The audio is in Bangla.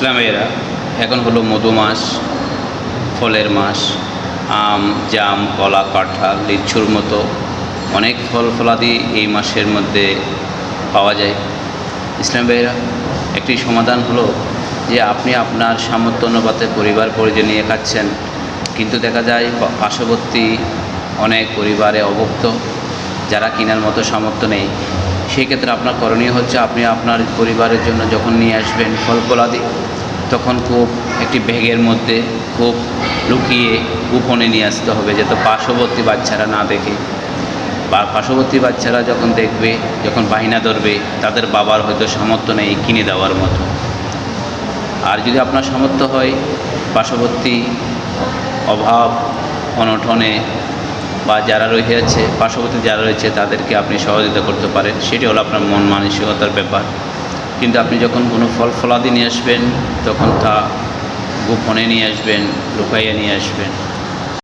ইসলামেরা এখন হলো মধু মাস ফলের মাস আম, জাম, কলা, কাঁঠাল, লিচুর মতো অনেক ফল ফলাদি এই মাসের মধ্যে পাওয়া যায়। ইসলাম ভাইয়েরা, একটি সমাধান হলো যে আপনি আপনার সামর্থ্য অনুপাতে পরিবার পরিজন নিয়ে খাচ্ছেন, কিন্তু দেখা যায় পার্শ্ববর্তী অনেক পরিবারে অভুক্ত, যারা কেনার মতো সামর্থ্য নেই। সেই ক্ষেত্রে আপনার করণীয় হচ্ছে আপনি আপনার পরিবারের জন্য যখন নিয়ে আসবেন ফল ফলাদি তখন খুব একটি ব্যাগের মধ্যে খুব লুকিয়ে গোপনে নিয়ে আসতে হবে যাতে পার্শ্ববর্তী বাচ্চারা না দেখে। বা পার্শ্ববর্তী বাচ্চারা যখন দেখবে, যখন বাহিনা ধরবে, তাদের বাবার হয়তো সামর্থ্য নেই কিনে দেওয়ার মতো। আর যদি আপনার সামর্থ্য হয়, পার্শ্ববর্তী অভাব, অনটনে বা যারা রয়েছে পার্শ্ববর্তী যারা রয়েছে, তাদেরকে আপনি সহযোগিতা করতে পারেন। সেটি হলো আপনার মন মানসিকতার ব্যাপার। কিন্তু আপনি যখন কোনো ফল ফলাদি নিয়ে আসবেন, তখন তা গোপনে নিয়ে আসবেন, লুকাইয়ে নিয়ে আসবেন।